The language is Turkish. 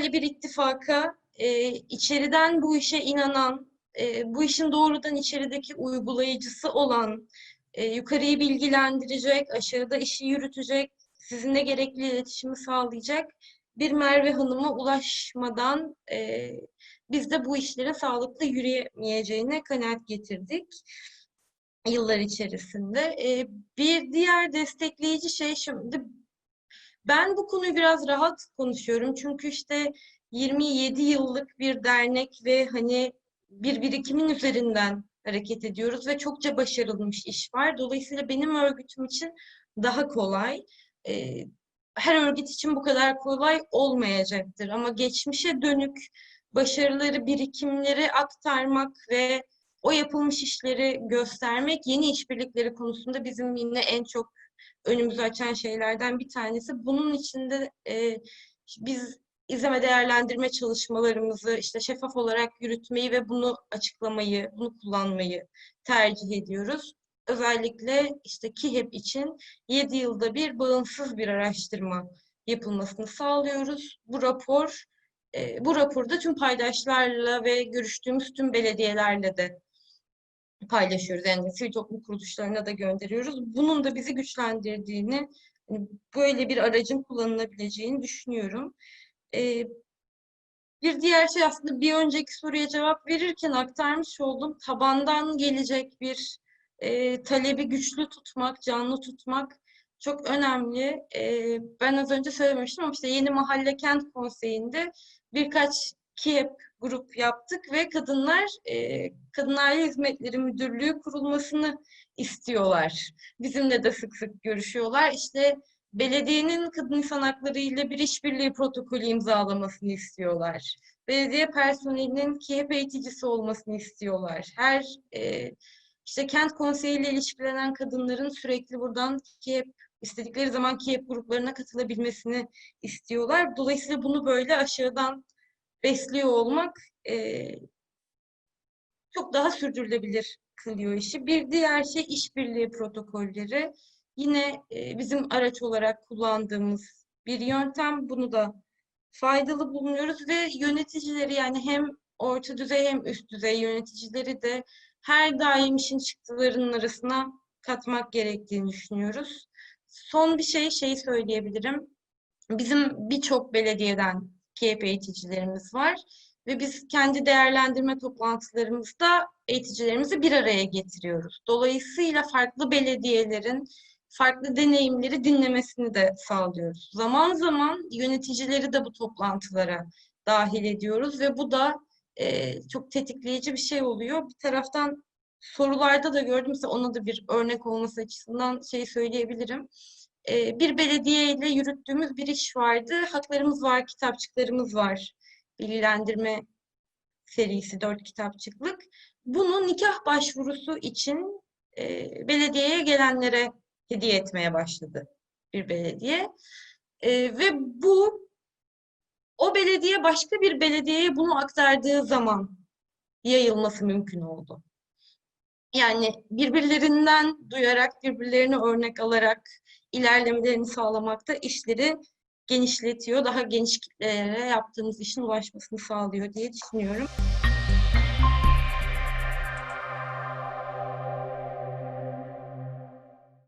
böyle bir ittifaka e, içeriden bu işe inanan, e, bu işin doğrudan içerideki uygulayıcısı olan, e, yukarıyı bilgilendirecek, aşağıda işi yürütecek, sizinle gerekli iletişimi sağlayacak bir Merve Hanım'a ulaşmadan e, biz de bu işlerin sağlıklı yürüyemeyeceğine kanaat getirdik yıllar içerisinde. E, bir diğer destekleyici şey şimdi ben bu konuyu biraz rahat konuşuyorum çünkü işte 27 yıllık bir dernek ve hani bir birikimin üzerinden hareket ediyoruz ve çokça başarılmış iş var. Dolayısıyla benim örgütüm için daha kolay. E, her örgüt için bu kadar kolay olmayacaktır ama geçmişe dönük başarıları, birikimleri aktarmak ve o yapılmış işleri göstermek yeni işbirlikleri konusunda bizim yine en çok önümüzü açan şeylerden bir tanesi. Bunun içinde e, biz izleme değerlendirme çalışmalarımızı işte şeffaf olarak yürütmeyi ve bunu açıklamayı, bunu kullanmayı tercih ediyoruz. Özellikle işte KİHEP için 7 yılda bir bağımsız bir araştırma yapılmasını sağlıyoruz. Bu rapor e, bu raporda tüm paydaşlarla ve görüştüğümüz tüm belediyelerle de paylaşıyoruz. Yani sivil toplum kuruluşlarına da gönderiyoruz. Bunun da bizi güçlendirdiğini, hani böyle bir aracın kullanılabileceğini düşünüyorum. Bir diğer şey aslında bir önceki soruya cevap verirken aktarmış oldum. Tabandan gelecek bir talebi güçlü tutmak, canlı tutmak çok önemli. Ben az önce söylemiştim ama işte yeni mahalle kent konseyinde birkaç KİEP grup yaptık ve kadınlar e, Kadın Aile Hizmetleri Müdürlüğü kurulmasını istiyorlar. Bizimle de sık sık görüşüyorlar. İşte belediyenin kadın insan hakları ile bir işbirliği protokolü imzalamasını istiyorlar. Belediye personelinin KİEP eğiticisi olmasını istiyorlar. Her e, işte kent konseyiyle ilişkilenen kadınların sürekli buradan KİEP istedikleri zaman KİEP gruplarına katılabilmesini istiyorlar. Dolayısıyla bunu böyle aşağıdan besliyor olmak e, çok daha sürdürülebilir kılıyor işi. Bir diğer şey işbirliği protokolleri. Yine e, bizim araç olarak kullandığımız bir yöntem. Bunu da faydalı bulunuyoruz ve yöneticileri yani hem orta düzey hem üst düzey yöneticileri de her daim işin çıktılarının arasına katmak gerektiğini düşünüyoruz. Son bir şey şeyi söyleyebilirim. Bizim birçok belediyeden KEP eğiticilerimiz var ve biz kendi değerlendirme toplantılarımızda eğiticilerimizi bir araya getiriyoruz. Dolayısıyla farklı belediyelerin farklı deneyimleri dinlemesini de sağlıyoruz. Zaman zaman yöneticileri de bu toplantılara dahil ediyoruz ve bu da e, çok tetikleyici bir şey oluyor. Bir taraftan sorularda da gördüm ona da bir örnek olması açısından şey söyleyebilirim. E, bir belediye ile yürüttüğümüz bir iş vardı. Haklarımız var, kitapçıklarımız var. Bilgilendirme serisi dört kitapçıklık. Bunu nikah başvurusu için e, belediyeye gelenlere hediye etmeye başladı bir belediye. E, ve bu o belediye başka bir belediyeye bunu aktardığı zaman yayılması mümkün oldu. Yani birbirlerinden duyarak, birbirlerini örnek alarak ilerlemelerini sağlamakta işleri genişletiyor, daha geniş kitlelere yaptığımız işin ulaşmasını sağlıyor diye düşünüyorum.